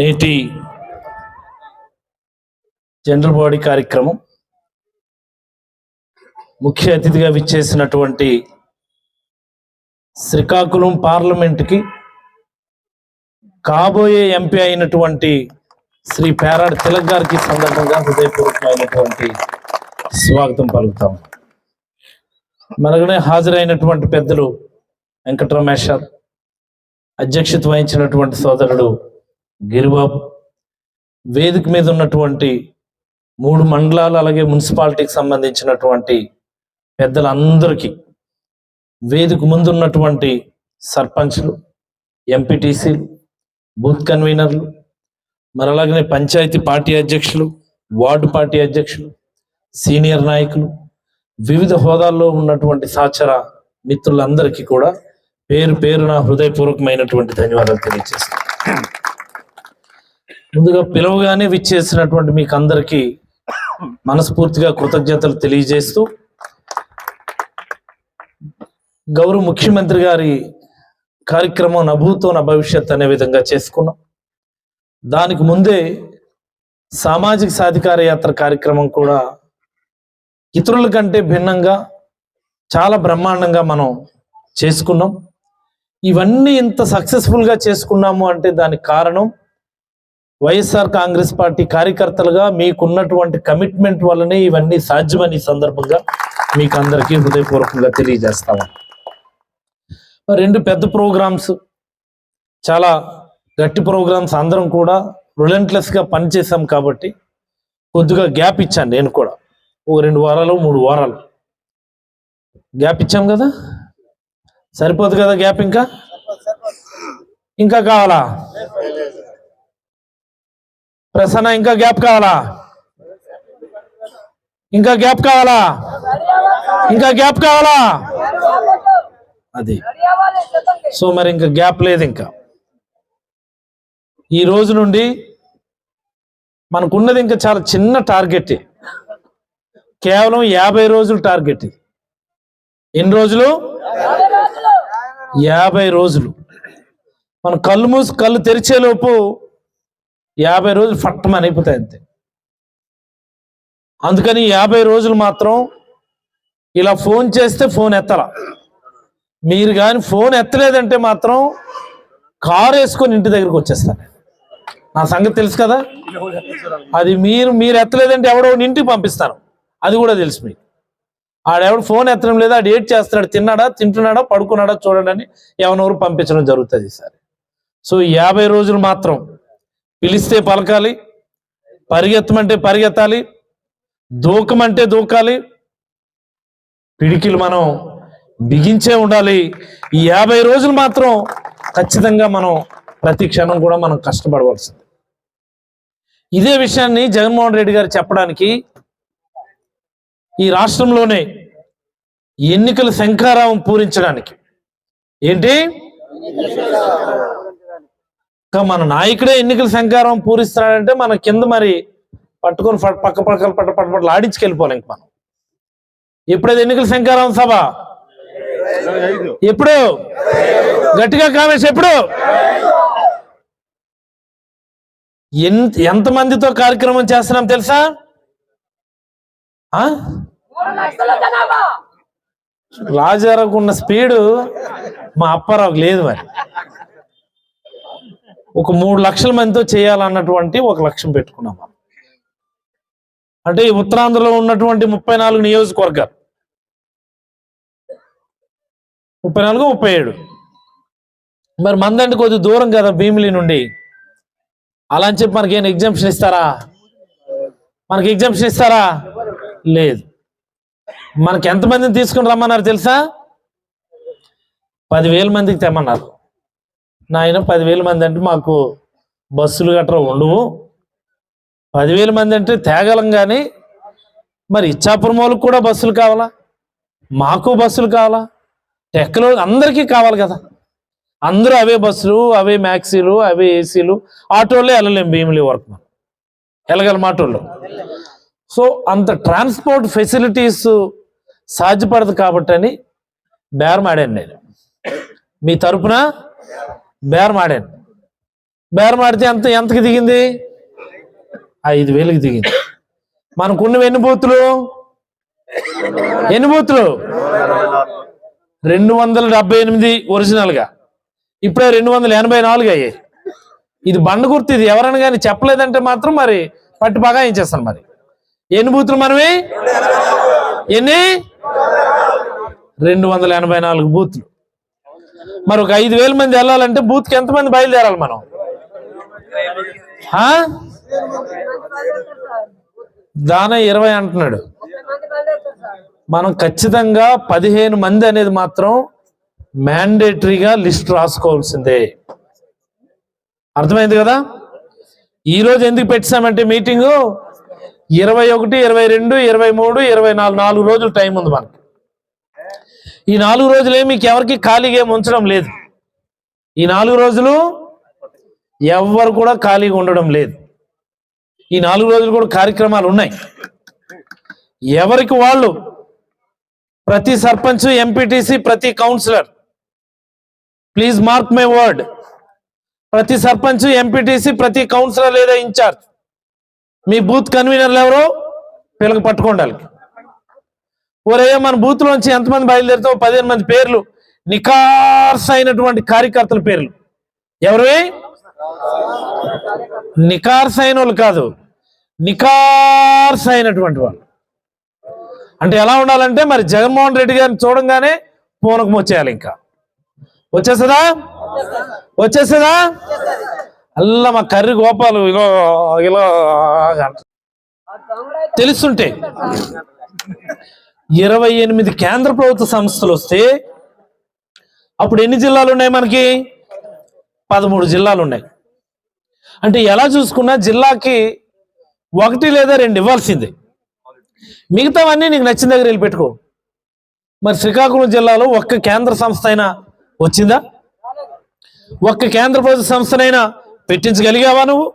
నేటి general body కార్యక్రమం ముఖ్య అతిథిగా విచ్చేసినటువంటి శ్రీకాకుళం పార్లమెంటుకి కాబోయే ఎంపీ అయినటువంటి శ్రీ పేరాడ్ తిలక్ గారికి సందర్భంగా హృదయపూర్వకమైనటువంటి స్వాగతం పలుకుతాం. మనగనే హాజరైనటువంటి పెద్దలు వెంకటరమేశ్వర్ అధ్యక్షత వహించినటువంటి సోదరుడు గిరిబాబు వేదిక మీద ఉన్నటువంటి మూడు మండలాలు అలాగే మున్సిపాలిటీకి సంబంధించినటువంటి పెద్దలందరికీ వేదిక ముందు ఉన్నటువంటి సర్పంచ్లు ఎంపీటీసీలు బూత్ కన్వీనర్లు మరి అలాగనే పంచాయతీ పార్టీ అధ్యక్షులు వార్డు పార్టీ అధ్యక్షులు సీనియర్ నాయకులు వివిధ హోదాల్లో ఉన్నటువంటి సహచర మిత్రులందరికీ కూడా పేరు పేరున హృదయపూర్వకమైనటువంటి ధన్యవాదాలు తెలియజేస్తున్నాను. ముందుగా పిలవగానే విచ్చేసినటువంటి మీకు అందరికీ మనస్ఫూర్తిగా కృతజ్ఞతలు తెలియజేస్తూ గౌరవ ముఖ్యమంత్రి గారి కార్యక్రమం నభూతో నా భవిష్యత్ అనే విధంగా చేసుకున్నాం. దానికి ముందే సామాజిక సాధికార యాత్ర కార్యక్రమం కూడా ఇతరుల కంటే భిన్నంగా చాలా బ్రహ్మాండంగా మనం చేసుకున్నాం. ఇవన్నీ ఇంత సక్సెస్ఫుల్గా చేసుకున్నాము అంటే దానికి కారణం వైఎస్ఆర్ కాంగ్రెస్ పార్టీ కార్యకర్తలుగా మీకున్నటువంటి కమిట్మెంట్ వల్లనే ఇవన్నీ సాధ్యమని సందర్భంగా మీకు అందరికీ హృదయపూర్వకంగా తెలియజేస్తాము. రెండు పెద్ద ప్రోగ్రామ్స్ చాలా గట్టి ప్రోగ్రామ్స్ అందరం కూడా రిలెంట్లెస్గా పనిచేసాం కాబట్టి కొద్దిగా గ్యాప్ ఇచ్చాను నేను కూడా. ఒక రెండు వారాలు మూడు వారాలు. గ్యాప్ ఇచ్చాం కదా? సరిపోదు కదా గ్యాప్ ఇంకా? ఇంకా కావాలా? ప్రసన్న ఇంకా గ్యాప్ కావాలా? ఇంకా గ్యాప్ కావాలా? ఇంకా గ్యాప్ కావాలా? అది. సో మరి ఇంకా గ్యాప్ లేదు ఇంకా. ఈ రోజు నుండి మనకున్నది ఇంకా చాలా చిన్న టార్గెట్. కేవలం యాభై రోజులు టార్గెట్. ఎన్ని రోజులు? యాభై రోజులు. మనం కళ్ళు మూసి కళ్ళు తెరిచేలోపు యాభై రోజులు ఫట్టమని అయిపోతాయి అంతే. అందుకని యాభై రోజులు మాత్రం ఇలా ఫోన్ చేస్తే ఫోన్ ఎత్తరా మీరు కానీ ఫోన్ ఎత్తలేదంటే మాత్రం కారు వేసుకొని ఇంటి దగ్గరికి వచ్చేస్తాను నా సంగతి తెలుసు కదా? అది మీరు మీరు ఎత్తలేదంటే ఎవడో ఇంటికి పంపిస్తాను అది కూడా తెలుసు మీకు. ఆడెవడు ఫోన్ ఎత్తడం లేదా ఆడు ఏడ్ చేస్తున్నాడు తిన్నాడా తింటున్నాడా పడుకున్నాడా చూడండి అని ఎవరెవరు పంపించడం జరుగుతుంది ఈసారి. సో యాభై రోజులు మాత్రం పిలిస్తే పలకాలి పరిగెత్తమంటే పరిగెత్తాలి దూకమంటే దూకాలి. పిడికిలు మనం బిగించే ఉండాలి. ఈ యాభై రోజులు మాత్రం ఖచ్చితంగా మనం ప్రతి క్షణం కూడా మనం కష్టపడవలసింది. ఇదే విషయాన్ని జగన్మోహన్ రెడ్డి గారు చెప్పడానికి ఈ రాష్ట్రంలోనే ఎన్నికల శంఖారావం పూరించడానికి ఏంటి? మన నాయకుడే ఎన్నికల సంకారం పూరిస్తున్నాడంటే మన కింద మరి పట్టుకొని పక్క పక్కన పట్ట పట్ట పట్ల ఆడించుకెళ్ళిపోవాలి ఇంక మనం. ఎప్పుడైతే ఎన్నికల సంకారం సభ? ఎప్పుడు? గట్టిగా కామేసి ఎప్పుడు? ఎంత ఎంతమందితో కార్యక్రమం చేస్తున్నాం తెలుసా? ఆ? రాజారావుకు ఉన్న స్పీడు మా అప్పారావుకు లేదు మరి. ఒక మూడు లక్షల మందితో చేయాలన్నటువంటి ఒక లక్ష్యం పెట్టుకున్నాం మనం. అంటే ఈ ఉత్తరాంధ్రలో ఉన్నటువంటి ముప్పై నాలుగు నియోజకవర్గాలు. ముప్పై నాలుగు ముప్పై ఏడు. మరి మందండి కొద్ది దూరం కదా భీమిలి నుండి. అలా అని చెప్పి మనకి ఏం ఎగ్జామ్షన్ ఇస్తారా? మనకి ఎగ్జామ్షన్ ఇస్తారా? లేదు. మనకి ఎంతమందిని తీసుకుని రమ్మన్నారు తెలుసా? పదివేల మందికి తెమ్మన్నారు. నాయన పదివేల మంది అంటే మాకు బస్సులు గట్రా ఉండవు. పదివేల మంది అంటే తేగలం కానీ మరి ఇచ్చాపురం వాళ్ళకి కూడా బస్సులు కావాలా? మాకు బస్సులు కావాలా? టెక్కలో అందరికీ కావాలి కదా. అందరూ అవే బస్సులు అవే మ్యాక్సీలు అవే ఏసీలు ఆటోలే వెళ్ళలేం భీమిలి వరకు మనం. వెళ్ళగలం ఆటోలో సో అంత ట్రాన్స్పోర్ట్ ఫెసిలిటీస్ సాధ్యపడదు కాబట్టి అని బేరం ఆడాను నేను. మీ తరపున బేరం ఆడాను. బేరం ఆడితే ఎంత ఎంతకి దిగింది? ఐదు వేలకి దిగింది. మనకున్నవి ఎన్ని బూతులు? ఎన్ని బూతులు? రెండు వందల డెబ్బై ఎనిమిది ఒరిజినల్గా. ఇప్పుడే రెండు వందల ఎనభై నాలుగు అయ్యాయి. ఇది బండ గుర్తు ఇది ఎవరైనా కానీ చెప్పలేదంటే మాత్రం మరి పట్టి బాగా ఏం చేస్తాను మరి. ఎన్ని బూతులు మనవి? ఎన్ని? రెండు వందల ఎనభై నాలుగు బూతులు. మరి ఒక ఐదు వేల మంది వెళ్ళాలంటే బూత్కి ఎంతమంది బయలుదేరాలి మనం? ఆ? దాన ఇరవై అంటున్నాడు. మనం ఖచ్చితంగా పదిహేను మంది అనేది మాత్రం మ్యాండేటరీగా లిస్ట్ రాసుకోవాల్సిందే. అర్థమైంది కదా? ఈ రోజు ఎందుకు పెట్టామంటే మీటింగు ఇరవై ఒకటి ఇరవై రెండు ఇరవై మూడు ఇరవై నాలుగు నాలుగు రోజులు టైం ఉంది మనకి. ఈ నాలుగు రోజులే మీకు ఎవరికి ఖాళీగా ఉంచడం లేదు. ఈ నాలుగు రోజులు ఎవ్వరు కూడా ఖాళీగా ఉండడం లేదు. ఈ నాలుగు రోజులు కూడా కార్యక్రమాలు ఉన్నాయి. ఎవరికి వాళ్ళు? ప్రతి సర్పంచ్ ఎంపీటీసీ ప్రతి councillor. Please mark my word ప్రతి సర్పంచ్ ఎంపీటీసీ ప్రతి కౌన్సిలర్ లేదా ఇన్ఛార్జ్. మీ బూత్ కన్వీనర్లు ఎవరో? పిల్లకి పట్టుకోండి వాళ్ళకి. ఒరే మన బూత్ లోంచి ఎంతమంది బయలుదేరితే పదిహేను మంది పేర్లు నికార్స్ అయినటువంటి కార్యకర్తల పేర్లు. ఎవరివి నికార్స్ అయిన వాళ్ళు కాదు నికార్స్ అయినటువంటి వాళ్ళు. అంటే ఎలా ఉండాలంటే మరి జగన్మోహన్ రెడ్డి గారిని చూడంగానే పూనకం వచ్చేయాలి ఇంకా. వచ్చేస్తుందా? వచ్చేస్తుందా? అల్లా మా కర్రి గోపాలు ఇలా ఇలా తెలుస్తుంటే. ఇరవై ఎనిమిది కేంద్ర ప్రభుత్వ సంస్థలు వస్తే అప్పుడు ఎన్ని జిల్లాలు ఉన్నాయి మనకి? పదమూడు జిల్లాలు ఉన్నాయి. అంటే ఎలా చూసుకున్నా జిల్లాకి ఒకటి లేదా రెండు ఇవ్వాల్సిందే. మిగతావన్నీ నీకు నచ్చిన దగ్గర వెళ్ళి పెట్టుకో. మరి శ్రీకాకుళం జిల్లాలో ఒక్క కేంద్ర సంస్థ అయినా వచ్చిందా? ఒక్క కేంద్ర ప్రభుత్వ సంస్థనైనా పెట్టించగలిగావా నువ్వు?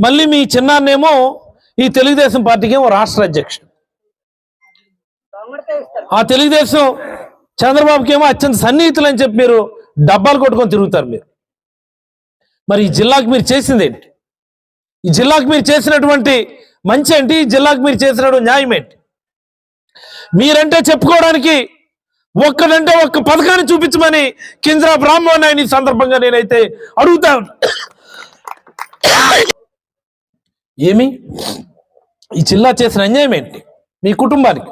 మళ్ళీ మీ చిన్నాన్నేమో ఈ తెలుగుదేశం పార్టీకి ఏమో రాష్ట్ర అధ్యక్షుడు. ఆ తెలుగుదేశం చంద్రబాబుకి ఏమో అత్యంత సన్నిహితులు అని చెప్పి మీరు డబ్బాలు కొట్టుకొని తిరుగుతారు మీరు. మరి ఈ జిల్లాకు మీరు చేసింది ఏంటి? ఈ జిల్లాకు మీరు చేసినటువంటి మంచి ఏంటి? ఈ జిల్లాకు మీరు చేసినటువంటి న్యాయం ఏంటి? మీరంటే చెప్పుకోవడానికి ఒక్కడంటే ఒక్క పథకాన్ని చూపించమని కింజరా బ్రాహ్మణ్ ఆయన ఈ సందర్భంగా నేనైతే అడుగుతాను ఏమి? ఈ జిల్లా చేసిన అన్యాయం ఏంటి? మీ కుటుంబానికి?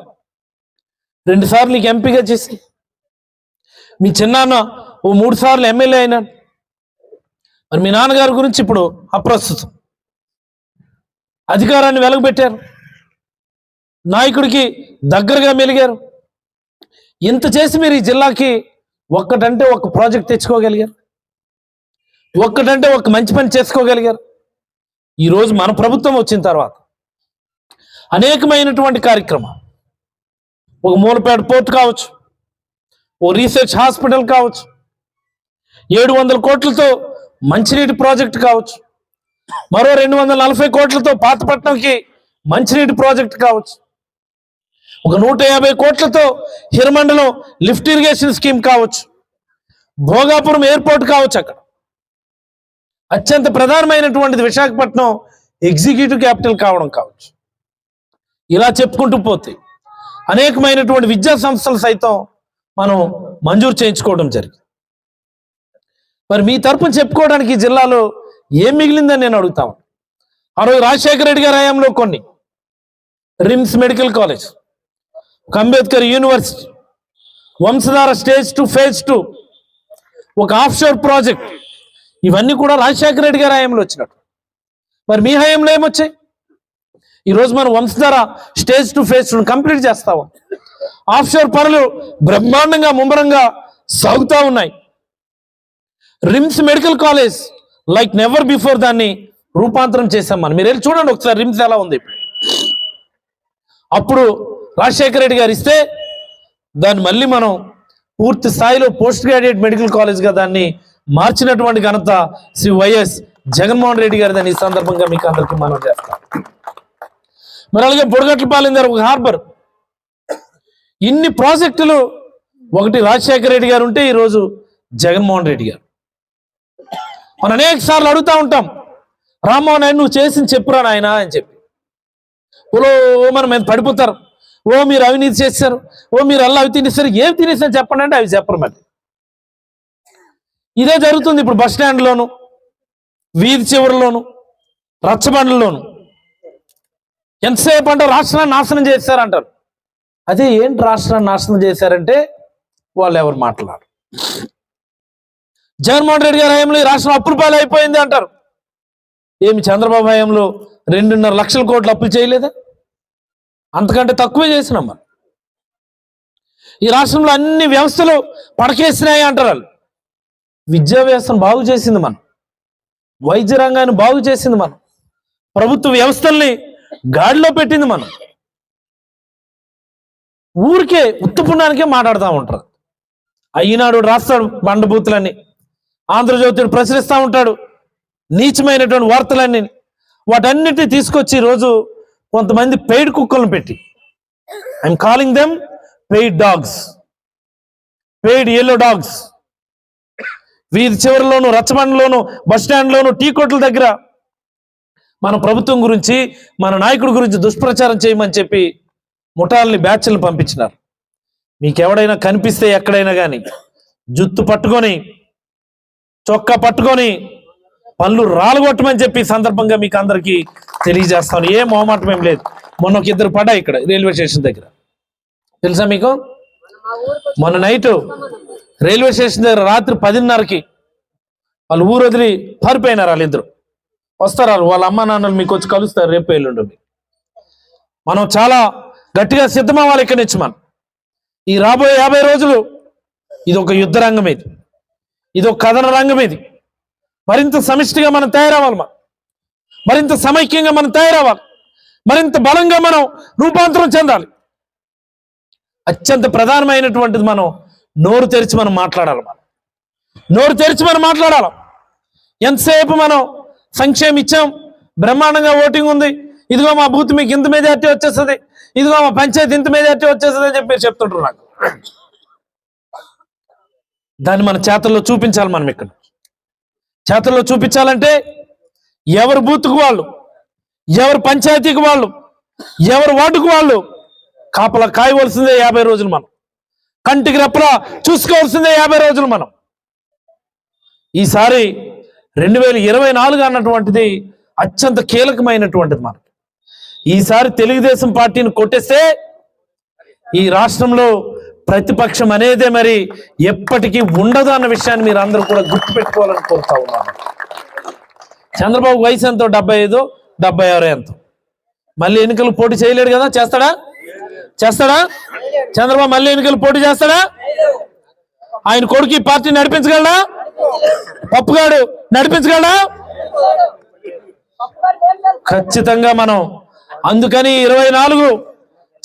రెండు సార్లు నీకు ఎంపీగా చేసి. మీ చిన్నాన్న ఓ మూడు సార్లు ఎమ్మెల్యే అయినాడు. మరి మీ నాన్నగారి గురించి ఇప్పుడు అప్రస్తుతం. అధికారాన్ని వెలగబెట్టారు. నాయకుడికి దగ్గరగా మెలిగారు. ఇంత చేసి మీరు ఈ జిల్లాకి ఒక్కటంటే ఒక ప్రాజెక్ట్ తెచ్చుకోగలిగారు. ఒక్కటంటే ఒక మంచి పని చేసుకోగలిగారు. ఈరోజు మన ప్రభుత్వం వచ్చిన తర్వాత అనేకమైనటువంటి కార్యక్రమాలు ఒక మూలపేట పోర్ట్ కావచ్చు ఓ రీసెర్చ్ హాస్పిటల్ కావచ్చు ఏడు వందల కోట్లతో మంచినీటి ప్రాజెక్ట్ కావచ్చు మరో రెండు వందల నలభై కోట్లతో పాతపట్నంకి మంచినీటి ప్రాజెక్ట్ కావచ్చు ఒక నూట యాభై కోట్లతో హిరమండలం లిఫ్ట్ ఇరిగేషన్ స్కీమ్ కావచ్చు భోగాపురం ఎయిర్పోర్ట్ కావచ్చు అక్కడ. అత్యంత ప్రధానమైనటువంటిది విశాఖపట్నం ఎగ్జిక్యూటివ్ క్యాపిటల్ కావడం కావచ్చు. ఇలా చెప్పుకుంటూ పోతే అనేకమైనటువంటి విద్యా సంస్థలు సైతం మనం మంజూరు చేయించుకోవడం జరిగింది. మరి మీ తరపున చెప్పుకోవడానికి ఈ జిల్లాలో ఏం మిగిలిందని నేను అడుగుతాను ఆ రోజు రాజశేఖర రెడ్డి గారి హయాంలో కొన్ని రిమ్స్ మెడికల్ కాలేజ్ ఒక Ambedkar university Vamsadhara stage two phase two ఒక ఆఫ్షోర్ ప్రాజెక్ట్ ఇవన్నీ కూడా రాజశేఖర రెడ్డి గారి హయాంలో వచ్చినట్టు. మరి మీ హయాంలో ఏమొచ్చాయి? ఈరోజు మనం Vamsadhara stage two phase complete చేస్తాము. ఆఫ్షోర్ పనులు బ్రహ్మాండంగా ముమ్మరంగా సాగుతూ ఉన్నాయి. RIMS medical college like never before దాన్ని రూపాంతరం చేశాం మనం. మీరు వెళ్ళి చూడండి ఒకసారి రిమ్స్ ఎలా ఉంది. అప్పుడు రాజశేఖర రెడ్డి గారు ఇస్తే దాన్ని మళ్ళీ మనం పూర్తి స్థాయిలో పోస్ట్ గ్రాడ్యుయేట్ మెడికల్ కాలేజ్గా దాన్ని మార్చినటువంటి ఘనత శ్రీ వైఎస్ జగన్మోహన్ రెడ్డి గారి దాన్ని ఈ సందర్భంగా మీకు అందరికీ మనం చేస్తాం. మరి అలాగే బుడగట్లపాలెం దగ్గర ఒక హార్బర్. ఇన్ని ప్రాజెక్టులు ఒకటి రాజశేఖర రెడ్డి గారు ఉంటే ఈరోజు జగన్మోహన్ రెడ్డి గారు. మనం అనేక సార్లు అడుగుతా ఉంటాం రామ్మోహన్ నాయుడు నువ్వు చేసింది చెప్పురా నాయన అని చెప్పి. ఓలో ఓ మన మీద పడిపోతారు. ఓ మీరు అవినీతి చేశారు ఓ మీరు అల్లా అవి తినేస్తారు. ఏం తినేసారు చెప్పండి అంటే అవి చెప్పరు మరి. ఇదే జరుగుతుంది ఇప్పుడు బస్ స్టాండ్లోను వీధి చివరిలోను రచ్చబండ్లలోను. ఎంతసేపు అంటే రాష్ట్రాన్ని నాశనం చేశారంటారు. అదే ఏంటి రాష్ట్రాన్ని నాశనం చేశారంటే వాళ్ళు ఎవరు మాట్లాడరు. జగన్మోహన్ రెడ్డి గారి హయాంలో ఈ రాష్ట్రం అప్పుల పాలు అయిపోయింది అంటారు. ఏమి చంద్రబాబు హయాంలో రెండున్నర లక్షల కోట్లు అప్పులు చేయలేదా? అంతకంటే తక్కువే చేసినాం మనం. ఈ రాష్ట్రంలో అన్ని వ్యవస్థలు పడకేసినాయి అంటారు వాళ్ళు. విద్యా వ్యవస్థను బాగు చేసింది మనం. వైద్య రంగాన్ని బాగు చేసింది మనం. ప్రభుత్వ వ్యవస్థల్ని గాడిలో పెట్టింది మనం. ఊరికే ఉత్తుపుణానికే మాట్లాడుతూ ఉంటారు. అయినాడు రాస్తాడు బండబూతులన్నీ. ఆంధ్రజ్యోతిని ప్రశ్నిస్తూ ఉంటాడు. నీచమైనటువంటి వార్తలన్నీ. వాటన్నిటిని తీసుకొచ్చి ఈరోజు కొంతమంది పెయిడ్ కుక్కలను పెట్టి. I'm calling them paid dogs. Paid yellow dogs. వీధి చివరిలోను రచ్చబండలోను బస్ స్టాండ్లోను టీ కొట్ల దగ్గర మన ప్రభుత్వం గురించి మన నాయకుడి గురించి దుష్ప్రచారం చేయమని చెప్పి ముఠాలని బ్యాచ్లను పంపించినారు. మీకు ఎవడైనా కనిపిస్తే ఎక్కడైనా కానీ జుత్తు పట్టుకొని చొక్కా పట్టుకొని పళ్ళు రాలగొట్టమని చెప్పి సందర్భంగా మీకు అందరికీ తెలియజేస్తాను. ఏ మొహమాటం ఏం లేదు. మొన్న ఒక ఇద్దరు పడ్డా ఇక్కడ రైల్వే స్టేషన్ దగ్గర. తెలుసా మీకు? మొన్న నైట్ రైల్వే స్టేషన్ దగ్గర రాత్రి పదిన్నరకి వాళ్ళు ఊరు వదిలి పారిపోయినారు వాళ్ళిద్దరు. వస్తారు? వాళ్ళ అమ్మ నాన్నలు మీకు వచ్చి కలుస్తారు రేపు ఎల్లుండి మీకు. మనం చాలా గట్టిగా సిద్ధమవ్వాలి ఇక్కడి నుంచి మనం. ఈ రాబోయే యాభై రోజులు ఇది ఒక యుద్ధ రంగం ఇది. ఇది ఒక కథన రంగం ఇది. మరింత సమిష్టిగా మనం తయారవ్వాలి మనం. మరింత సమైక్యంగా మనం తయారవ్వాలి. మరింత బలంగా మనం రూపాంతరం చెందాలి. అత్యంత ప్రధానమైనటువంటిది మనం నోరు తెరిచి మనం మాట్లాడాలి మనం. నోరు తెరిచి మనం మాట్లాడాలి. ఎంతసేపు మనం సంక్షేమం ఇచ్చాం బ్రహ్మాండంగా ఓటింగ్ ఉంది. ఇదిగో మా బూత్ మీకు ఇంత మెజార్టీ వచ్చేస్తుంది. ఇదిగో మా పంచాయతీ ఇంత మెజార్టీ వచ్చేస్తుంది అని చెప్పి మీరు చెప్తుంటారు నాకు. దాన్ని మన చేతల్లో చూపించాలి మనం ఇక్కడ. చేతల్లో చూపించాలంటే ఎవరు బూత్కు వాళ్ళు ఎవరు పంచాయతీకి వాళ్ళు ఎవరు వార్డుకు వాళ్ళు కాపలా కాయవలసిందే యాభై రోజులు మనం. కంటికి రెప్పలా చూసుకోవాల్సిందే యాభై రోజులు మనం. ఈసారి రెండు వేల ఇరవై నాలుగు అన్నటువంటిది అత్యంత కీలకమైనటువంటిది మనకి. ఈసారి తెలుగుదేశం పార్టీని కొట్టేస్తే ఈ రాష్ట్రంలో ప్రతిపక్షం అనేదే మరి ఎప్పటికీ ఉండదు అన్న విషయాన్ని మీరు అందరూ కూడా గుర్తుపెట్టుకోవాలని కోరుతా ఉన్నాను. చంద్రబాబు వయసు ఎంతో? డెబ్బై ఐదు డెబ్బై ఆరు ఎంతో? మళ్ళీ ఎన్నికలు పోటీ చేయలేడు కదా? చేస్తాడా? చేస్తాడా? చంద్రబాబు మళ్ళీ ఎన్నికలు పోటీ చేస్తాడా? ఆయన కొడుకు ఈ పార్టీ నడిపించగలడా? పప్పుగాడు నడిపించగలడా? ఖచ్చితంగా మనం. అందుకని ఇరవై నాలుగు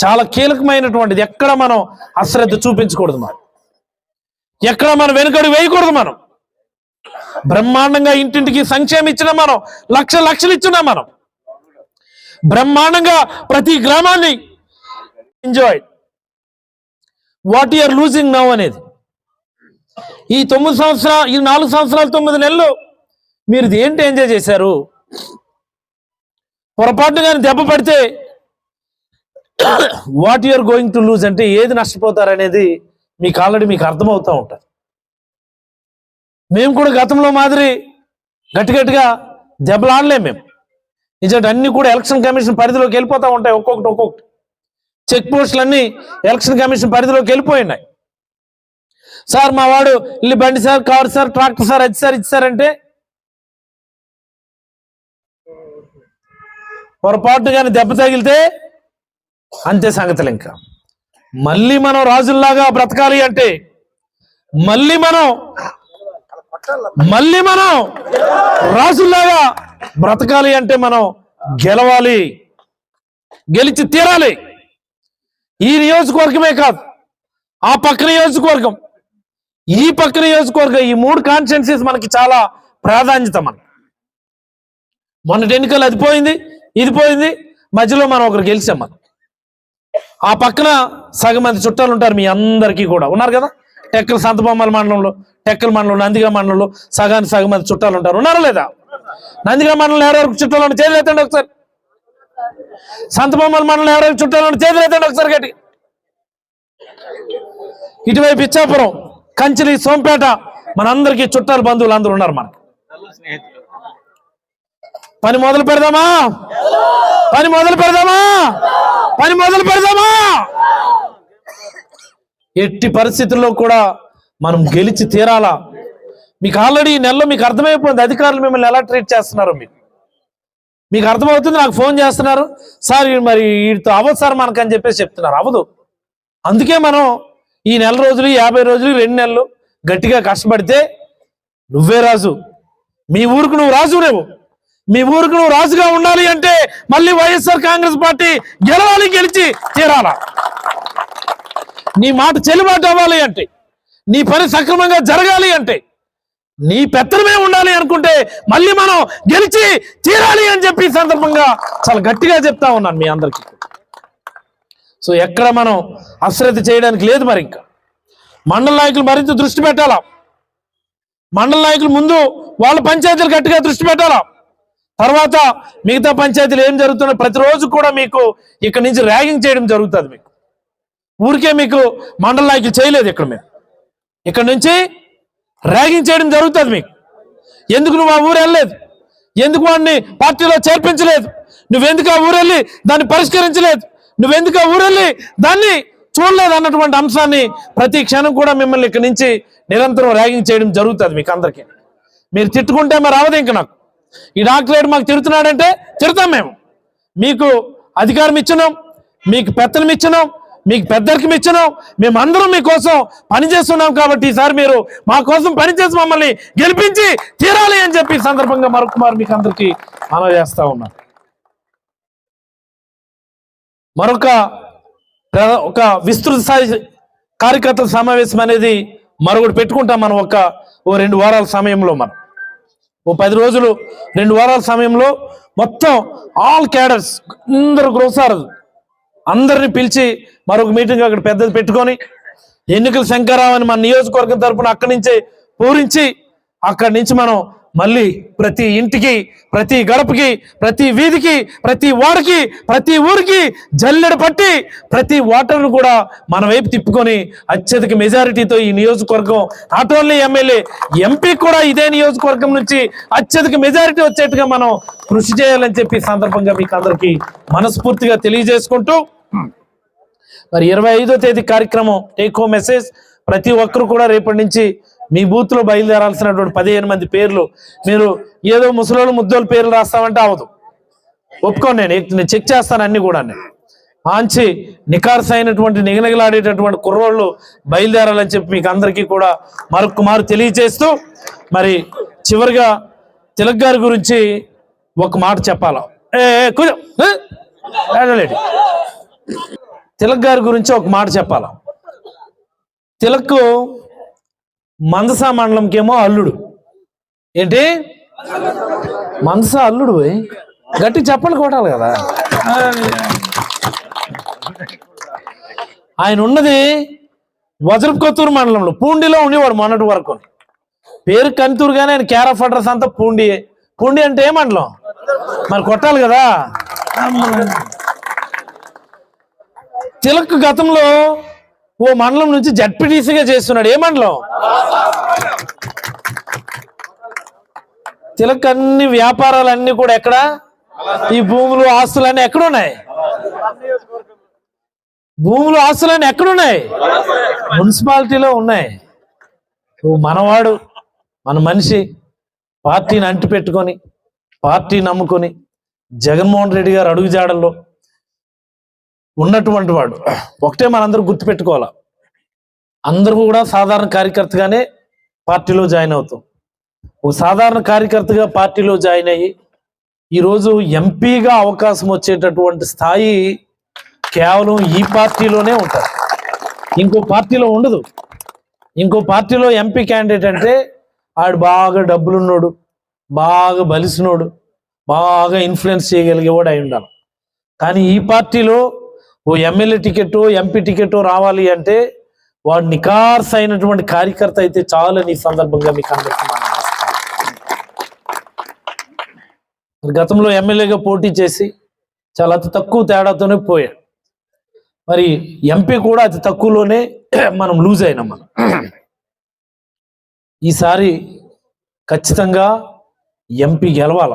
చాలా కీలకమైనటువంటిది. ఎక్కడ మనం అశ్రద్ధ చూపించకూడదు మనం. ఎక్కడ మనం వెనుకడు వేయకూడదు మనం. బ్రహ్మాండంగా ఇంటింటికి సంక్షేమం ఇచ్చిన మనం లక్ష లక్షలు ఇచ్చిన మనం. బ్రహ్మాండంగా ప్రతి గ్రామాన్ని enjoy what you're losing now అనేది. ఈ తొమ్మిది సంవత్సరాలు ఈ నాలుగు సంవత్సరాలు తొమ్మిది నెలలు మీరు ఇది ఏంటి ఎంజాయ్ చేశారు? పొరపాటున కానీ దెబ్బ పడితే what you're going to lose అంటే ఏది నష్టపోతారనేది మీకు ఆల్రెడీ మీకు అర్థమవుతూ ఉంటుంది. మేము కూడా గతంలో మాదిరి గట్టి గట్టిగా మేము. నిజంగా అన్ని కూడా ఎలక్షన్ కమిషన్ పరిధిలోకి వెళ్ళిపోతూ ఉంటాయి ఒక్కొక్కటి ఒక్కొక్కటి. చెక్ పోస్టులన్నీ అన్ని ఎలక్షన్ కమిషన్ పరిధిలోకి వెళ్ళిపోయినాయి. సార్ మా వాడు ఇల్లు బండి sir car sir tractor sir అది సార్ ఇది సార్ అంటే పొరపాటు కానీ దెబ్బ తగిలితే అంతే సంగతులు ఇంకా. మళ్ళీ మనం రాజుల్లాగా బ్రతకాలి అంటే మళ్ళీ మనం మళ్ళీ మనం రాజుల్లాగా బ్రతకాలి అంటే మనం గెలవాలి గెలిచి తీరాలి. ఈ నియోజకవర్గమే కాదు ఆ పక్క నియోజకవర్గం. ఈ పక్క నియోజకవర్గ ఈ మూడు కాన్స్టిట్యున్సీస్ మనకి చాలా ప్రాధాన్యత మన మొన్నటి ఎన్నికలు అది పోయింది ఇది పోయింది మధ్యలో మనం ఒకరు గెలిచాం మనం. ఆ పక్కన సగం మంది చుట్టాలు ఉంటారు మీ అందరికీ కూడా. ఉన్నారు కదా? టెక్కల సంతబొమ్మల మండలంలో టెక్కల మండలంలో నందిగా మండలంలో సగానికి సగం మంది చుట్టాలు ఉంటారు. ఉన్నారా లేదా? నందిగా మండలం ఎవరెవరికి చుట్టాలు ఉన్న చేతులు ఒకసారి. సంతబొమ్మల మండలం ఎవరెవరికి చుట్టాలు ఉన్న చేతులు ఎత్తండి ఒకసారి గట్టి ఇటువైపు ఇచ్చాపురం కంచిలి సోంపేట మనందరికీ చుట్టాలు బంధువులు అందరూ ఉన్నారు మనకి. పని మొదలు పెడదామా? పని మొదలు పెడదామా? పని మొదలు పెడదామా? ఎట్టి పరిస్థితుల్లో కూడా మనం గెలిచి తీరాలా? మీకు ఆల్రెడీ ఈ నెలలో మీకు అర్థమైపోయింది అధికారులు మిమ్మల్ని ఎలా ట్రీట్ చేస్తున్నారు మీకు మీకు అర్థమవుతుంది నాకు ఫోన్ చేస్తున్నారు. సార్ మరి వీటితో అవ్వదు సార్ మనకని చెప్పేసి చెప్తున్నారు. అవ్వదు అందుకే మనం ఈ నెల రోజులు యాభై రోజులు రెండు నెలలు గట్టిగా కష్టపడితే నువ్వే రాజు. మీ ఊరుకు నువ్వు రాజు రేవు. మీ ఊరుకు నువ్వు రాజుగా ఉండాలి అంటే మళ్ళీ వైఎస్ఆర్ కాంగ్రెస్ పార్టీ గెలవాలి గెలిచి తీరాలా. నీ మాట చెల్లుబాటు అవ్వాలి అంటే నీ పని సక్రమంగా జరగాలి అంటే నీ పెత్తనమే ఉండాలి అనుకుంటే మళ్ళీ మనం గెలిచి తీరాలి అని చెప్పి సందర్భంగా చాలా గట్టిగా చెప్తా ఉన్నాను మీ అందరికీ. సో ఎక్కడ మనం అశ్రద్ధ చేయడానికి లేదు మరి ఇంకా. మండల నాయకులు మరింత దృష్టి పెట్టాలా? మండల నాయకులు ముందు వాళ్ళ పంచాయతీలు గట్టిగా దృష్టి పెట్టాలా? తర్వాత మిగతా పంచాయతీలు ఏం జరుగుతుందో ప్రతిరోజు కూడా మీకు ఇక్కడ నుంచి ర్యాగింగ్ చేయడం జరుగుతుంది మీకు. ఊరికే మీకు మండల నాయకులు చేయలేదు ఇక్కడ మేము. ఇక్కడ నుంచి ర్యాగింగ్ చేయడం జరుగుతుంది మీకు. ఎందుకు నువ్వు ఆ ఊరు వెళ్ళలేదు? ఎందుకు వాడిని పార్టీలో చేర్పించలేదు? నువ్వెందుకు ఆ ఊరు వెళ్ళి దాన్ని పరిష్కరించలేదు? నువ్వెందుకు ఊరెళ్ళి దాన్ని చూడలేదు అన్నటువంటి అంశాన్ని ప్రతి క్షణం కూడా మిమ్మల్ని ఇక్కడి నుంచి నిరంతరం ర్యాగింగ్ చేయడం జరుగుతుంది మీకు అందరికీ. మీరు తిట్టుకుంటే మరి అవదు ఇంక నాకు. ఈ డాక్టరేట్ మాకు తిడుతున్నాడంటే తిడతాం మేము. మీకు అధికారం ఇచ్చినాం మీకు పెత్తనం ఇచ్చినాం మీకు పెద్దరికి ఇచ్చినాం మేమందరం మీకోసం పనిచేస్తున్నాం కాబట్టి ఈసారి మీరు మా కోసం పనిచేసి మమ్మల్ని గెలిపించి తీరాలి అని చెప్పి సందర్భంగా మరొకమారు మీకు అందరికీ మనం చేస్తా ఉన్నాం. మరొక ప్ర- ఒక విస్తృత స్థాయి కార్యకర్తల సమావేశం అనేది మరొకటి పెట్టుకుంటాం మనం ఒక ఓ రెండు వారాల సమయంలో మనం. ఓ పది రోజులు రెండు వారాల సమయంలో మొత్తం ఆల్ క్యాడర్స్ అందరు గ్రోసారు అందరిని పిలిచి మరొక మీటింగ్ అక్కడ పెద్దది పెట్టుకొని ఎన్నికల శంకరావు అని మన నియోజకవర్గం తరఫున అక్కడి నుంచే పూరించి అక్కడి నుంచి మనం మళ్ళీ ప్రతి ఇంటికి ప్రతి గడపకి ప్రతి వీధికి ప్రతి వాడికి ప్రతి ఊరికి జల్లెడ పట్టి ప్రతి ఓటర్ను కూడా మన వైపు తిప్పుకొని అత్యధిక మెజారిటీతో ఈ నియోజకవర్గం నాట్ ఓన్లీ ఎమ్మెల్యే ఎంపీ కూడా ఇదే నియోజకవర్గం నుంచి అత్యధిక మెజారిటీ వచ్చేట్టుగా మనం కృషి చేయాలని చెప్పి సందర్భంగా మీకు అందరికీ మనస్ఫూర్తిగా తెలియజేసుకుంటూ మరి ఇరవై ఐదో తేదీ కార్యక్రమం టేక్ హోమ్ మెసేజ్ ప్రతి ఒక్కరు కూడా రేపటి నుంచి మీ బూత్లో బయలుదేరాల్సినటువంటి పదిహేను మంది పేర్లు మీరు ఏదో ముసలోళ్ళు ముద్దోళ్ళ పేర్లు రాస్తామంటే అవదు. ఒప్పుకోను నేను నేను చెక్ చేస్తాను అన్ని కూడా నేను. ఆంచి నికార్స్ అయినటువంటి నిగనిగలాడేటటువంటి కుర్రోళ్ళు బయలుదేరాలని చెప్పి మీకు అందరికీ కూడా మరొక మారు తెలియజేస్తూ మరి చివరిగా తిలక్ గారి గురించి ఒక మాట చెప్పాలా. ఏ ఏ, తిలక్ గారి గురించి ఒక మాట చెప్పాలా. తిలక్ మందసా మండలంకేమో అల్లుడు. ఏంటి? మందసా అల్లుడు. గట్టి చెప్పలు కొట్టాలి కదా. ఆయన ఉన్నది వజ్రపు కొత్తూరు మండలంలో పూండిలో ఉండేవాడు మొన్నటి వరకు. పేరు కంతూరు కానీ ఆయన కేర్ ఆఫ్ అడ్రస్ అంతా పూండి. పూండి అంటే ఏ మండలం? మరి కొట్టాలి కదా. తిలక్ గతంలో ఓ మండలం నుంచి జడ్పీటీసీగా చేస్తున్నాడు. ఏ మండలం? తిలక్ అన్ని వ్యాపారాలన్నీ కూడా ఎక్కడ? ఈ భూములు ఆస్తులన్నీ ఎక్కడ ఉన్నాయి భూములు ఆస్తులన్నీ ఎక్కడున్నాయి? మున్సిపాలిటీలో ఉన్నాయి. మనవాడు మన మనిషి పార్టీని అంటి పెట్టుకొని పార్టీ నమ్ముకొని జగన్మోహన్ రెడ్డి గారు అడుగుజాడల్లో ఉన్నటువంటి వాడు. ఒకటే మనందరూ గుర్తుపెట్టుకోవాలా. అందరూ కూడా సాధారణ కార్యకర్తగానే పార్టీలో జాయిన్ అవుతాం. ఒక సాధారణ కార్యకర్తగా పార్టీలో జాయిన్ అయ్యి ఈరోజు ఎంపీగా అవకాశం వచ్చేటటువంటి స్థాయి కేవలం ఈ పార్టీలోనే ఉంటుంది ఇంకో పార్టీలో ఉండదు. ఇంకో పార్టీలో ఎంపీ క్యాండిడేట్ అంటే ఆడు బాగా డబ్బులున్నోడు బాగా బలిసినోడు బాగా ఇన్ఫ్లుయెన్స్ చేయగలిగేవాడు అయి ఉండాలి. కానీ ఈ పార్టీలో ఓ ఎమ్మెల్యే టికెట్ ఎంపీ టికెట్ రావాలి అంటే వాడు నికార్స్ అయినటువంటి కార్యకర్త అయితే చాలని ఈ సందర్భంగా మీకు అందరికీ గతంలో ఎమ్మెల్యేగా పోటీ చేసి చాలా అతి తక్కువ తేడాతోనే పోయాడు మరి ఎంపీ కూడా అతి తక్కువలోనే మనం లూజ్ అయినాం మనం. ఈసారి ఖచ్చితంగా ఎంపీ గెలవాల.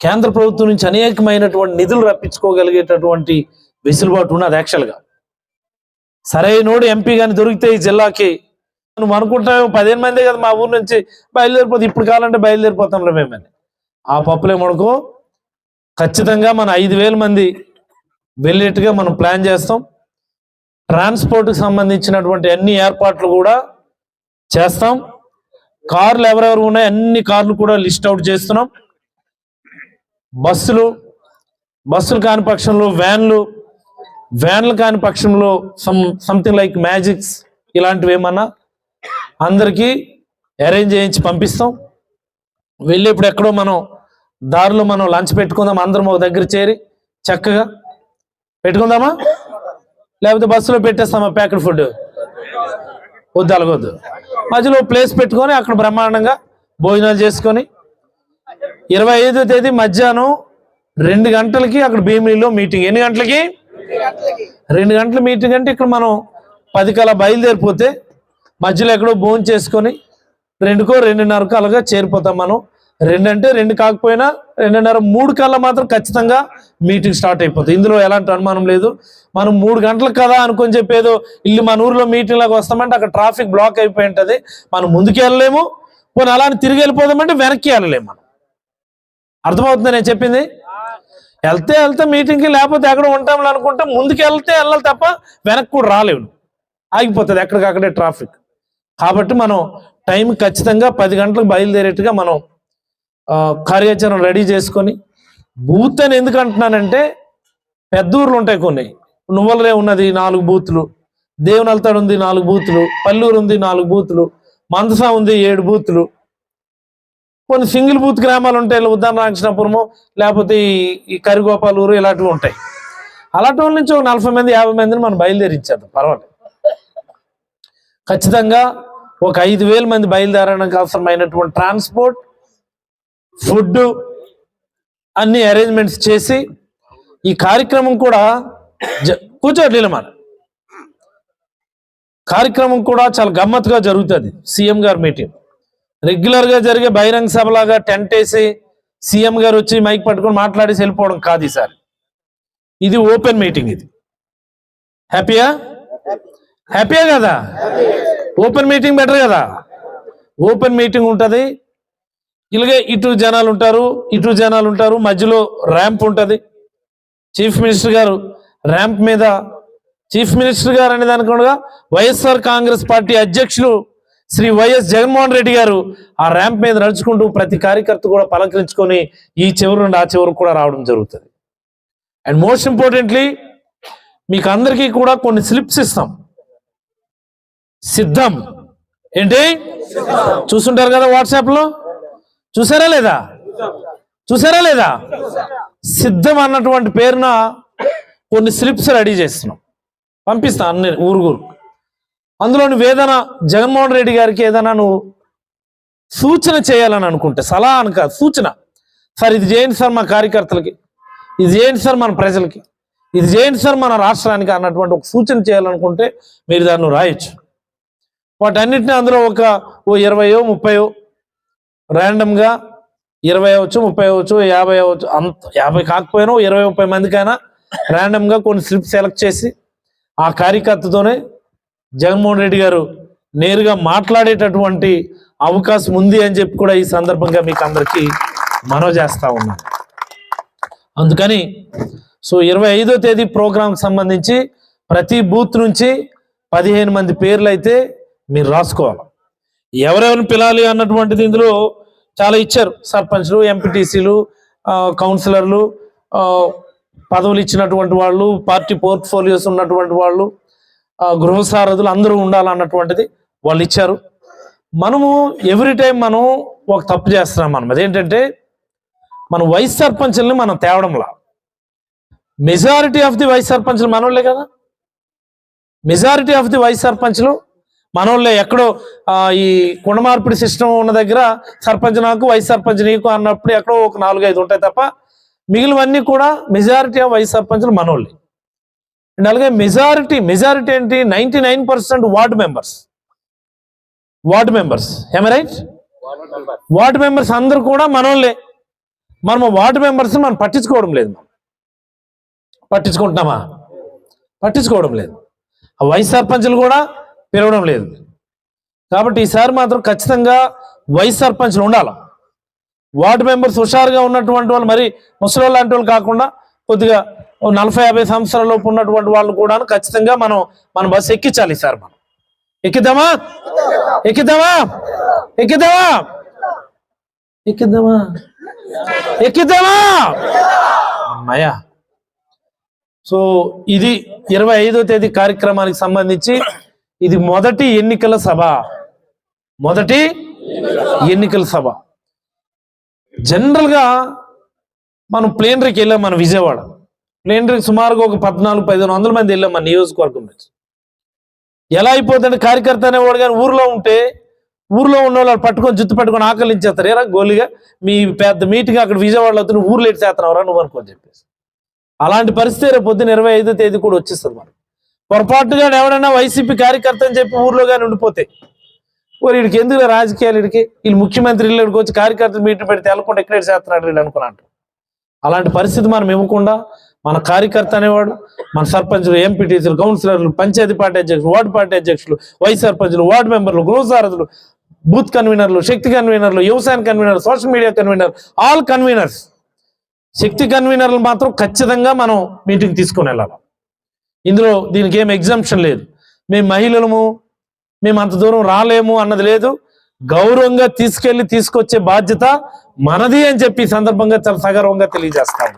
కేంద్ర ప్రభుత్వం నుంచి అనేకమైనటువంటి నిధులు రప్పించుకోగలిగేటటువంటి వెసులుబాటు ఉన్నది యాక్చువల్గా సరైనోడు ఎంపీ కానీ దొరికితే ఈ జిల్లాకి నువ్వు అనుకుంటావు పదిహేను మంది కదా మా ఊరు నుంచి బయలుదేరిపోతే ఇప్పుడు కావాలంటే బయలుదేరిపోతాం మేమని. ఆ పప్పులే మనకు. ఖచ్చితంగా మన ఐదు వేల మంది వెళ్ళేట్టుగా మనం ప్లాన్ చేస్తాం. ట్రాన్స్పోర్ట్కి సంబంధించినటువంటి అన్ని ఏర్పాట్లు కూడా చేస్తాం. కార్లు ఎవరెవరు ఉన్నాయి అన్ని కార్లు కూడా లిస్ట్ అవుట్ చేస్తున్నాం. బస్సులు బస్సులు కాని పక్షంలో వ్యాన్లు వ్యాన్లు కాని పక్షంలో సమ్ సంథింగ్ లైక్ మ్యాజిక్స్ ఇలాంటివి ఏమన్నా అందరికీ అరేంజ్ చేయించి పంపిస్తాం. వెళ్ళేప్పుడు ఎక్కడో మనం దారిలో మనం లంచ్ పెట్టుకుందాం అందరం ఒక దగ్గర చేరి చక్కగా పెట్టుకుందామా? లేకపోతే బస్సులో పెట్టేస్తామా ప్యాకెట్ ఫుడ్ వద్దు అలగొద్దు. మధ్యలో ప్లేస్ పెట్టుకొని అక్కడ బ్రహ్మాండంగా భోజనాలు చేసుకొని ఇరవై ఐదో తేదీ మధ్యాహ్నం రెండు గంటలకి అక్కడ భీమిలీలో మీటింగ్ ఎన్ని గంటలకి? రెండు గంటల మీటింగ్ అంటే ఇక్కడ మనం పది కల బయలుదేరిపోతే మధ్యలో ఎక్కడో భోజనం చేసుకొని రెండుకో రెండున్నరకు అలాగా చేరిపోతాం మనం. రెండు అంటే రెండు కాకపోయినా రెండున్నర మూడు కల్లా మాత్రం ఖచ్చితంగా మీటింగ్ స్టార్ట్ అయిపోతుంది. ఇందులో ఎలాంటి అనుమానం లేదు. మనం మూడు గంటలకు కదా అనుకొని చెప్పేదో ఇల్లు మన ఊర్లో మీటింగ్ లాగా వస్తామంటే అక్కడ ట్రాఫిక్ బ్లాక్ అయిపోయి ఉంటుంది. మనం ముందుకు వెళ్ళలేము. పోనీ అలా అని తిరిగి వెళ్ళిపోదామంటే వెనక్కి వెళ్ళలేము మనం. అర్థమవుతుంది నేను చెప్పింది? వెళ్తే వెళ్తే మీటింగ్కి లేకపోతే ఎక్కడ ఉంటాం అనుకుంటే ముందుకు వెళ్తే వెళ్ళాలి తప్ప వెనక్కి కూడా రాలేవు ఆగిపోతుంది ఎక్కడికక్కడే ట్రాఫిక్ కాబట్టి మనం టైం ఖచ్చితంగా పది గంటలకు బయలుదేరేట్టుగా మనం కార్యాచరణ రెడీ చేసుకొని బూత్ అని ఎందుకు అంటున్నానంటే పెద్ద ఊర్లు ఉంటాయి కొన్ని. నువ్వలరే ఉన్నది నాలుగు బూతులు దేవునల్తాడు ఉంది నాలుగు బూతులు పల్లూరు ఉంది నాలుగు బూతులు మందసా ఉంది ఏడు బూతులు కొన్ని సింగిల్ బూత్ గ్రామాలు ఉంటాయి ఉదాహరణ రామకృష్ణపురము లేకపోతే ఈ- కరిగోపాలూరు ఇలాంటివి ఉంటాయి. అలాంటి వాళ్ళ నుంచి ఒక నలభై మంది యాభై మందిని మనం బయలుదేరించేద్దాం. పర్వాలేదు. ఖచ్చితంగా ఒక ఐదు వేల మంది బయలుదేరడానికి అవసరమైనటువంటి ట్రాన్స్పోర్ట్ ఫుడ్ అన్ని అరేంజ్మెంట్స్ చేసి ఈ కార్యక్రమం కూడా కూర్చోట్లేదు మన కార్యక్రమం కూడా చాలా గమ్మత్తుగా జరుగుతుంది. సీఎం గారు మీటింగ్. రెగ్యులర్గా జరిగే బహిరంగ సభలాగా టెంట్ వేసి సీఎం గారు వచ్చి మైక్ పట్టుకొని మాట్లాడేసి వెళ్ళిపోవడం కాదు ఈసారి ఇది ఓపెన్ మీటింగ్ ఇది. హ్యాపీయా? హ్యాపీయా కదా? ఓపెన్ మీటింగ్ బెటర్ కదా? ఓపెన్ మీటింగ్ ఉంటుంది. ఇలాగే ఇటు జనాలు ఉంటారు ఇటు జనాలు ఉంటారు మధ్యలో ర్యాంప్ ఉంటుంది. చీఫ్ మినిస్టర్ గారు ర్యాంప్ మీద చీఫ్ మినిస్టర్ గారు అనే దానికుండా వైఎస్ఆర్ కాంగ్రెస్ పార్టీ అధ్యక్షులు శ్రీ వైఎస్ జగన్మోహన్ రెడ్డి గారు ఆ ర్యాంప్ మీద నడుచుకుంటూ ప్రతి కార్యకర్త కూడా పలకరించుకొని ఈ చివరి నుండి ఆ చివరికి కూడా రావడం జరుగుతుంది. అండ్ మోస్ట్ ఇంపార్టెంట్లీ మీకు అందరికీ కూడా కొన్ని స్లిప్స్ ఇస్తాం. సిద్ధం. ఏంటి? చూసుంటారు కదా వాట్సాప్లో చూసారా లేదా? చూసారా లేదా? సిద్ధం అన్నటువంటి పేరున కొన్ని స్లిప్స్ రెడీ చేస్తున్నాం. పంపిస్తాం అన్ని ఊరుగురు అందులోని వేదన జగన్మోహన్ రెడ్డి గారికి ఏదైనా నువ్వు సూచన చేయాలని అనుకుంటే సలహా అని కాదు సూచన. సార్ ఇది చేయండి సార్ మా కార్యకర్తలకి ఇది చేయండి సార్ మన ప్రజలకి ఇది చేయండి సార్ మన రాష్ట్రానికి అన్నటువంటి ఒక సూచన చేయాలనుకుంటే మీరు దాన్ని రాయొచ్చు. వాటన్నిటిని అందులో ఒక ఓ ఇరవయో ముప్పయో ర్యాండమ్గా ఇరవై అవచ్చు ముప్పై అవచ్చు యాభై అవచ్చు అంత యాభై కాకపోయినా ఓ ఇరవై ముప్పై మందికైనా ర్యాండమ్గా కొన్ని స్లిప్ సెలెక్ట్ చేసి ఆ కార్యకర్తతోనే జగన్మోహన్ రెడ్డి గారు నేరుగా మాట్లాడేటటువంటి అవకాశం ఉంది అని చెప్పి కూడా ఈ సందర్భంగా మీకు అందరికీ మనవి చేస్తా ఉన్నాను అందుకని సో ఇరవై ఐదో తేదీ ప్రోగ్రాం సంబంధించి ప్రతి బూత్ నుంచి పదిహేను మంది పేర్లు అయితే మీరు రాసుకోవాలి. ఎవరెవరిని పిలాలి అన్నటువంటిది ఇందులో చాలా ఇచ్చారు. సర్పంచ్లు ఎంపీటీసీలు కౌన్సిలర్లు పదవులు ఇచ్చినటువంటి వాళ్ళు పార్టీ పోర్ట్ఫోలియోస్ ఉన్నటువంటి వాళ్ళు గృహ సారథులు అందరూ ఉండాలన్నటువంటిది వాళ్ళు ఇచ్చారు. మనము ఎవ్రీ టైం మనం ఒక తప్పు చేస్తున్నాం మనం. అదేంటంటే మన వైస్ సర్పంచుల్ని మనం తేవడంలా. మెజారిటీ ఆఫ్ ది వైస్ సర్పంచ్లు మనోళ్ళే కదా. మెజారిటీ ఆఫ్ ది వైస్ సర్పంచ్లు మనోళ్ళే. ఎక్కడో ఈ కుండ మార్పిడి సిస్టమ్ ఉన్న దగ్గర సర్పంచ్ నాకు వైస్ సర్పంచ్ నీకు అన్నప్పుడు ఎక్కడో ఒక నాలుగు ఐదు ఉంటాయి తప్ప మిగిలినవన్నీ కూడా మెజారిటీ ఆఫ్ వైస్ సర్పంచ్లు మనోళ్ళే. అండ్ అలాగే మెజారిటీ మెజారిటీ ఏంటి? Ninety nine percent ward members. Ward members. ఏమ రైట్ వార్డు మెంబర్స్ అందరు కూడా మనోళ్ళే. మనం వార్డు మెంబర్స్ మనం పట్టించుకోవడం లేదు మనం. పట్టించుకుంటున్నామా? పట్టించుకోవడం లేదు. ఆ వైస్ సర్పంచ్లు కూడా పిలవడం లేదు. కాబట్టి ఈసారి మాత్రం ఖచ్చితంగా వైస్ సర్పంచ్లు ఉండాలి. వార్డు మెంబర్స్ హుషారుగా ఉన్నటువంటి వాళ్ళు మరి ముసలి లాంటి వాళ్ళు కాకుండా కొద్దిగా నలభై యాభై సంవత్సరాల లోపు ఉన్నటువంటి వాళ్ళు కూడా ఖచ్చితంగా మనం మన బస్సు ఎక్కించాలి సార్ మనం. ఎక్కిద్దామా? ఎక్కిద్దామా? ఎక్కిద్దామా? ఎక్కిద్దామా? ఎక్కిద్దామా? అమ్మాయ్యా. సో ఇది ఇరవై ఐదో తేదీ కార్యక్రమానికి సంబంధించి ఇది మొదటి ఎన్నికల సభ. మొదటి ఎన్నికల సభ. జనరల్గా మనం ప్లేనరీకి వెళ్ళాం మన విజయవాడ. నేను సుమారుగా ఒక పద్నాలుగు పదిహేను వందల మంది వెళ్ళాం మా నియోజకవర్గం నుంచి. ఎలా అయిపోతుందంటే కార్యకర్త అనేవాడు కానీ ఊర్లో ఉంటే ఊర్లో ఉన్న వాళ్ళు పట్టుకొని జుత్తు పట్టుకొని ఆకలించేస్తారు. ఏరా గోలిగా? మీ పెద్ద మీటింగ్ అక్కడ విజయవాడలో అవుతుంది ఊర్లో ఎట్టి చేస్తున్నావురా నువ్వు అనుకోని చెప్పేసి. అలాంటి పరిస్థితి రేపు పొద్దున ఇరవై ఐదో తేదీ కూడా వచ్చేస్తుంది మనకు. పొరపాటుగా ఎవడైనా వైసీపీ కార్యకర్త అని చెప్పి ఊర్లో కానీ ఉండిపోతే మరి వీడికి ఎందుకు రాజకీయాలు వీడికి? వీళ్ళు ముఖ్యమంత్రి ఇళ్ళకి వచ్చి కార్యకర్తలు మీటింగ్ పెడితే వెళ్ళకుండా ఎక్కడ చేస్తున్నాడు వీళ్ళు అనుకున్నాను అలాంటి పరిస్థితి మనం ఇవ్వకుండా మన కార్యకర్త అనేవాడు మన సర్పంచులు ఎంపీటీసీలు కౌన్సిలర్లు పంచాయతీ పార్టీ అధ్యక్షులు వార్డు పార్టీ అధ్యక్షులు వైస్ సర్పంచులు వార్డు మెంబర్లు గృహసారథులు బూత్ కన్వీనర్లు శక్తి కన్వీనర్లు వ్యవసాయ convener social media convener all conveners. శక్తి కన్వీనర్లు మాత్రం ఖచ్చితంగా మనం మీటింగ్ తీసుకొని వెళ్ళాలి ఇందులో దీనికి ఏం ఎగ్జామ్షన్ లేదు. మేము మహిళలము మేము అంత దూరం రాలేము అన్నది లేదు. గౌరవంగా తీసుకెళ్ళి తీసుకొచ్చే బాధ్యత మనది అని చెప్పి సందర్భంగా చాలా సగర్వంగా తెలియజేస్తాము